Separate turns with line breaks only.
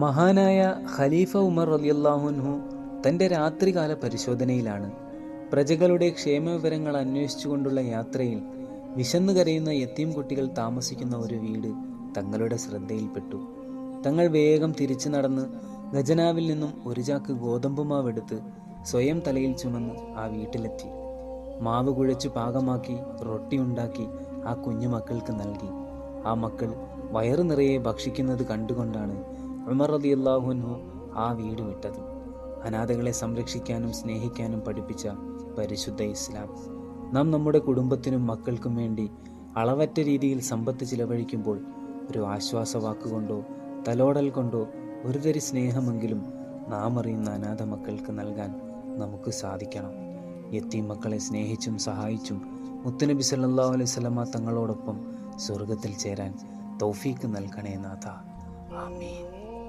മഹാനായ ഖലീഫ ഉമർ റലിയല്ലാഹുൻഹു തന്റെ രാത്രികാല പരിശോധനയിലാണ് പ്രജകളുടെ ക്ഷേമവിവരങ്ങൾ അന്വേഷിച്ചുകൊണ്ടുള്ള യാത്രയിൽ വിശന്നു കരയുന്ന യത്തീം കുട്ടികൾ താമസിക്കുന്ന ഒരു വീട് തങ്ങളുടെ ശ്രദ്ധയിൽപ്പെട്ടു. തങ്ങൾ വേഗം തിരിച്ചു നടന്ന് ഖജനാവിൽ നിന്നും ഒരു ചാക്ക് ഗോതമ്പ് മാവെടുത്ത് സ്വയം തലയിൽ ചുമന്ന് ആ വീട്ടിലെത്തി. മാവ് കുഴച്ചു പാകമാക്കി റൊട്ടി ഉണ്ടാക്കി ആ കുഞ്ഞു മക്കൾക്ക് നൽകി. ആ മക്കൾ വയറു നിറയെ ഭക്ഷിക്കുന്നത് കണ്ടുകൊണ്ടാണ് ഉമർ അള്ളാഹുൻഹു ആ വീട് വിട്ടത്. അനാഥകളെ സംരക്ഷിക്കാനും സ്നേഹിക്കാനും പഠിപ്പിച്ച പരിശുദ്ധ ഇസ്ലാം. നാം നമ്മുടെ കുടുംബത്തിനും മക്കൾക്കും വേണ്ടി അളവറ്റ രീതിയിൽ സമ്പത്ത് ചിലവഴിക്കുമ്പോൾ ഒരു ആശ്വാസവാക്കുകൊണ്ടോ തലോടൽ കൊണ്ടോ ഒരുതരി സ്നേഹമെങ്കിലും നാം അറിയുന്ന അനാഥ മക്കൾക്ക് നൽകാൻ നമുക്ക് സാധിക്കണം. എത്തീം മക്കളെ സ്നേഹിച്ചും സഹായിച്ചും മുത്തുനബി സല്ലാ അലൈഹി വസല്ലമ തങ്ങളോടൊപ്പം സ്വർഗത്തിൽ ചേരാൻ തൗഫീക്ക് നൽകണേ നാഥ. 阿弥。